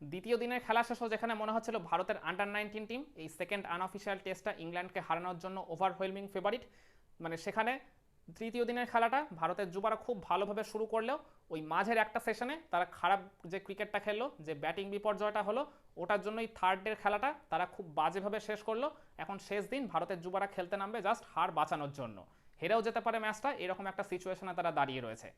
দ্বিতীয় দিনের খেলা শেষও যেখানে মনে হচ্ছিল ভারতের আন্ডার নাইনটিন টিম এই সেকেন্ড আনঅফিসিয়াল টেস্টটা ইংল্যান্ডকে হারানোর জন্য ওভারওয়েলমিং ফেভারিট মানে সেখানে তৃতীয় দিনের খেলাটা ভারতের যুবারা খুব ভালোভাবে শুরু করলেও ওই মাঝের একটা সেশনে তারা খারাপ যে ক্রিকেটটা খেললো, যে ব্যাটিং বিপর্যয়টা হলো, ওটার জন্যই থার্ড ডের খেলাটা তারা খুব বাজেভাবে শেষ করল। এখন শেষ দিন ভারতের যুবারা খেলতে নামবে জাস্ট হার বাঁচানোর জন্য। হেরেও যেতে পারে ম্যাচটা এরকম একটা সিচুয়েশনে তারা দাঁড়িয়ে রয়েছে।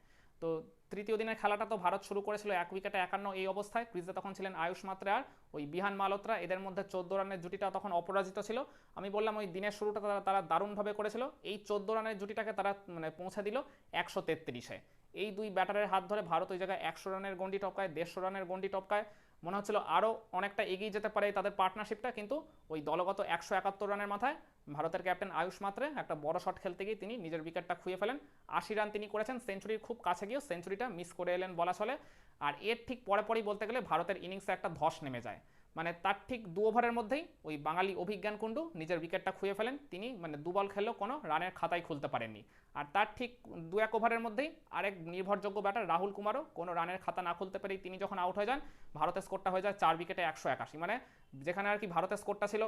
তো তৃতীয় দিনের খেলাটা তো ভারত শুরু করেছিল এক উইকেটে একান্ন এই অবস্থায়। ক্রিজে তখন ছিলেন আয়ুষ মাত্রে আর ওই বিহান মালোত্রা। এদের মধ্যে চোদ্দ রানের জুটিটা তখন অপরাজিত ছিল। আমি বললাম ওই দিনের শুরুটা তারা তারা দারুণভাবে করেছিল। এই চোদ্দ রানের জুটিটাকে তারা মানে পৌঁছে দিল একশো তেত্রিশে। এই দুই ব্যাটারের হাত ধরে ভারত ওই জায়গায় একশো রানের গন্ডি টপকায়, দেড়শো রানের গন্ডি টপকায়। মনে হচ্ছিল আরও অনেকটা এগিয়ে যেতে পারে তাদের পার্টনারশিপটা কিন্তু ওই দলগত একশো একাত্তর রানের মাথায় ভারতের ক্যাপ্টেন আয়ুষ মাত্রে একটা বড় শট খেলতে গিয়ে তিনি নিজের উইকেটটা খুঁয়ে ফেলেন। আশি রান তিনি করেছেন সেঞ্চুরির খুব কাছে গিয়েও সেঞ্চুরিটা মিস করে এলেন বলা চলে। আর এর ঠিক পরে পরেই বলতে গেলে ভারতের ইনিংসে একটা ধস নেমে যায়। মানে তার ঠিক দু ওভারের মধ্যেই ওই বাঙালি অভিজ্ঞান কুণ্ডু নিজের উইকেটটা খুঁয়ে ফেলেন। তিনি মানে দু বল খেললেও কোনো রানের খাতায় খুলতে পারেননি। আর তার ঠিক দু এক ওভারের মধ্যেই আরেক নির্ভরযোগ্য ব্যাটার রাহুল কুমারও কোনো রানের খাতা না খুলতে পেরেই তিনি যখন আউট হয়ে যান, ভারতের স্কোরটা হয়ে যায় চার উইকেটে একশো একাশি। মানে যেখানে আর কি ভারতের স্কোরটা ছিল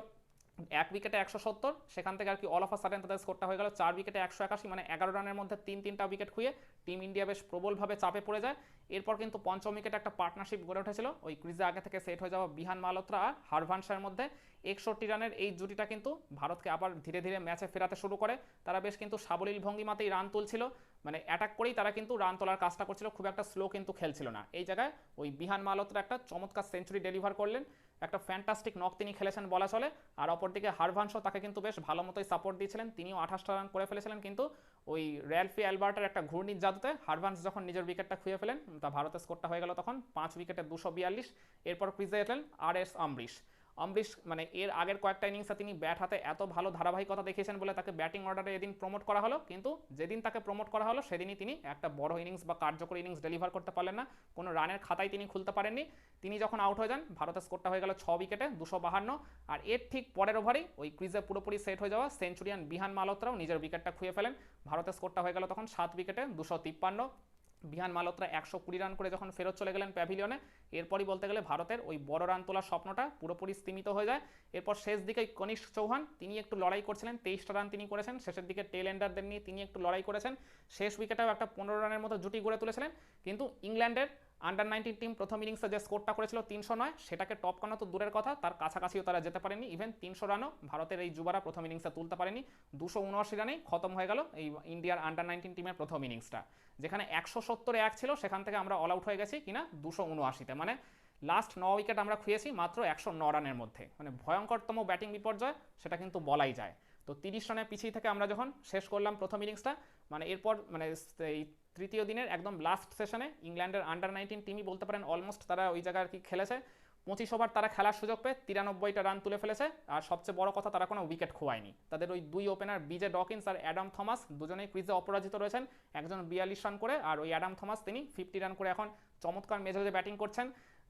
এক উইকেটে একশো সত্তর, সেখান থেকে আর কি অল অফ সাডেন তাদের স্কোরটা হয়ে গেল চার উইকেটে একশো একাশি মানে এগারো রানের মধ্যে তিন তিনটা উইকেট খুঁয়ে টিম ইন্ডিয়া বেশ প্রবলভাবে চাপে পড়ে যায়। এরপর কিন্তু পঞ্চম উইকেটে একটা পার্টনারশিপ গড়ে উঠেছিল, ওই ক্রিজে আগে থেকে সেট হয়ে যাওয়া বিহান মালোত্রা আর হারভানসার মধ্যে একষট্টি রানের এই জুটিটা কিন্তু ভারতকে আবার ধীরে ধীরে ম্যাচে ফেরাতে শুরু করে। তারা বেশ কিন্তু সাবলীল ভঙ্গিমাতেই রান তুলছিল মানে অ্যাটাক করেই তারা কিন্তু রান তোলার কাজটা করছিল, খুব একটা স্লো কিন্তু খেলছিল না। এই জায়গায় ওই বিহান মালোত্রা একটা চমৎকার সেঞ্চুরি ডেলিভার করলেন। একটা ফ্যান্টাস্টিক নক তিনি খেলেছেন বলা চলে। আর অপরদিকে হারভানশো তাকে কিন্তু বেশ ভালো মতোই সাপোর্ট দিয়েছিলেন। তিনিও আঠাশটা রান করে ফেলেছিলেন কিন্তু ওই র্যালফি অ্যালবার্টের একটা ঘূর্ণির জাদুতে হারভান্স যখন নিজের উইকেটটা খুঁয়ে ফেলেন, তা ভারতের স্কোরটা হয়ে গেল তখন পাঁচ উইকেটে দুশো বিয়াল্লিশ। এরপর ক্রিজে এলেন আর এস অমরিশ অমরিশ মানে এর আগের কয়েকটা ইনিংসে তিনি ব্যাট হাতে এত ভালো ধারাবাহিকতা দেখিয়েছেন বলে তাকে ব্যাটিং অর্ডারে এদিন প্রমোট করা হলো। কিন্তু যেদিন তাকে প্রমোট করা হলো, সেদিনই তিনি একটা বড় ইনিংস বা কার্যকরী ইনিংস ডেলিভার করতে পারলেন না। কোনো রানের খাতায় তিনি খুলতে পারেননি। তিনি যখন আউট হয়ে যান, ভারতের স্কোরটা হয়ে গেল ছ উইকেটে দুশো বাহান্ন। আর এর ঠিক পরের ওভারেই ওই ক্রিজে পুরোপুরি সেট হয়ে যাওয়া সেঞ্চুরিয়ান বিহান মালোত্রাও নিজের উইকেটটা খুঁয়ে ফেলেন। ভারতের স্কোরটা হয়ে গেল তখন সাত উইকেটে দুশো তিপ্পান্ন। বিহান মালত্রা একশো কুড়ি রান করে যখন ফেরত চলে গেলেন প্যাভিলিয়নে, এরপরই বলতে গেলে ভারতের ওই বড় রান তোলার স্বপ্নটা পুরোপুরি স্তীমিত হয়ে যায়। এরপর শেষ দিকে কনিষ্ক চৌহান, তিনি একটু লড়াই করছিলেন, তেইশটা রান তিনি করেছেন। শেষের দিকে টেল এন্ডারদের নিয়ে তিনি একটু লড়াই করেছেন। শেষ উইকেটেও একটা পনেরো রানের মতো জুটি গড়ে তুলেছিলেন। কিন্তু ইংল্যান্ডের আন্ডার নাইনটিন টিম প্রথম ইনিংসে যে স্কোরটা করেছিল তিনশো নয়, সেটাকে টপ করানো তো দূরের কথা, তার কাছাকাছিও তারা যেতে পারেনি। ইভেন তিনশো রানও ভারতের এই যুবারা প্রথম ইনিংসে তুলতে পারেনি। দুশো উনআশি রানেই খতম হয়ে গেল এই ইন্ডিয়ার আন্ডার নাইনটিন টিমের প্রথম ইনিংসটা যেখানে একশো সত্তরে এক ছিল, সেখান থেকে আমরা অল আউট হয়ে গেছি কিনা দুশো উনআশিতে। মানে লাস্ট ন উইকেট আমরা খুঁয়েছি মাত্র একশো ন রানের মধ্যে। মানে ভয়ঙ্করতম ব্যাটিং বিপর্যয়, সেটা কিন্তু বলাই যায়। তো তিরিশ রানের পিছিয়ে থেকে আমরা যখন শেষ করলাম প্রথম ইনিংসটা মানে এরপর মানে এই তৃতীয় দিনের একদম লাস্ট সেশনে ইংল্যান্ডের আন্ডার নাইনটিন টিমই বলতে পারেন অলমোস্ট তারা ওই জায়গায় আর কি খেলেছে। পঁচিশ ওভার তারা খেলার সুযোগ পেয়ে তিরানব্বইটা রান তুলে ফেলেছে। আর সবচেয়ে বড় কথা তারা কোনো উইকেট খোয়ায়নি। তাদের ওই দুই ওপেনার বিজে ডকিন্স আর অ্যাডাম থমাস দুজনেই ক্রিজে অপরাজিত রয়েছেন। একজন বিয়াল্লিশ রান করে আর ওই অ্যাডাম থমাস তিনি ফিফটি রান করে এখন চমৎকার মেজাজে ব্যাটিং করছেন।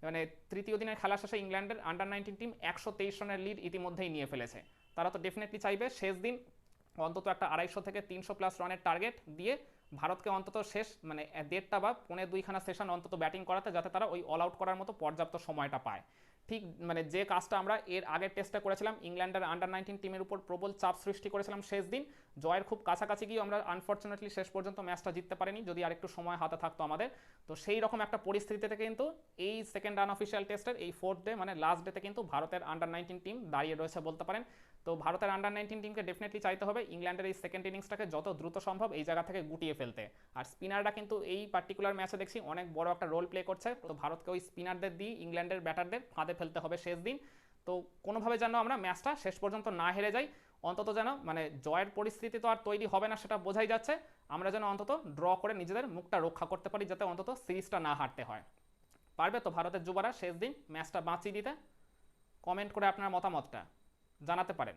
মানে তৃতীয় দিনের খেলা শেষে ইংল্যান্ডের আন্ডার নাইনটিন টিম একশো তেইশ রানের লিড ইতিমধ্যেই নিয়ে ফেলেছে। তারা তো ডেফিনেটলি চাইবে শেষ দিন অন্তত একটা আড়াইশো থেকে তিনশো প্লাস রানের টার্গেট দিয়ে ভারতকে অন্তত শেষ মানে দেড়টা বা পৌনে দুইখানা সেশন অন্তত ব্যাটিং করাতে যাতে তারা ওই অল আউট করার মতো পর্যাপ্ত সময়টা পায়। ঠিক মানে যে কাজটা আমরা এর আগের টেস্টটা করেছিলাম ইংল্যান্ডের আন্ডার নাইনটিন টিমের উপর প্রবল চাপ সৃষ্টি করেছিলাম শেষ দিন জয়ের খুব কাছাকাছি গিয়ে আমরা আনফর্চুনেটলি শেষ পর্যন্ত ম্যাচটা জিততে পারিনি, যদি আরেকটু সময় হাতে থাকতো আমাদের। তো সেই রকম একটা পরিস্থিতিতে কিন্তু এই সেকেন্ড আনঅফিসিয়াল টেস্টের এই ফোর্থ ডে মানে লাস্ট ডেতে কিন্তু ভারতের আন্ডার নাইনটিন টিম দাঁড়িয়ে রয়েছে বলতে পারেন। তো ভারতের আন্ডার নাইনটিন টিমকে ডেফিনেটলি চাইতে হবে ইংল্যান্ডের এই সেকেন্ড ইনিংসটাকে যত দ্রুত সম্ভব এই জায়গা থেকে গুটিয়ে ফেলতে। আর স্পিনাররা কিন্তু এই পার্টিকুলার ম্যাচে দেখছি অনেক বড় একটা রোল প্লে করছে। তো ভারতকে ওই স্পিনারদের দিয়ে ইংল্যান্ডের ব্যাটারদের ফাঁদে ফেলতে হবে শেষ দিন। তো কোনোভাবে যেন আমরা ম্যাচটা শেষ পর্যন্ত না হেরে যাই। অন্তত যেন মানে জয়ের পরিস্থিতি তো আর তৈরি হবে না সেটা বোঝাই যাচ্ছে। আমরা যেন অন্তত ড্র করে নিজেদের মুখটা রক্ষা করতে পারি যাতে অন্তত সিরিজটা না হারতে হয়। পারবে তো ভারতের যুবরা শেষ দিন ম্যাচটা বাঁচিয়ে দিতে? কমেন্ট করে আপনার মতামতটা জানাতে পারেন।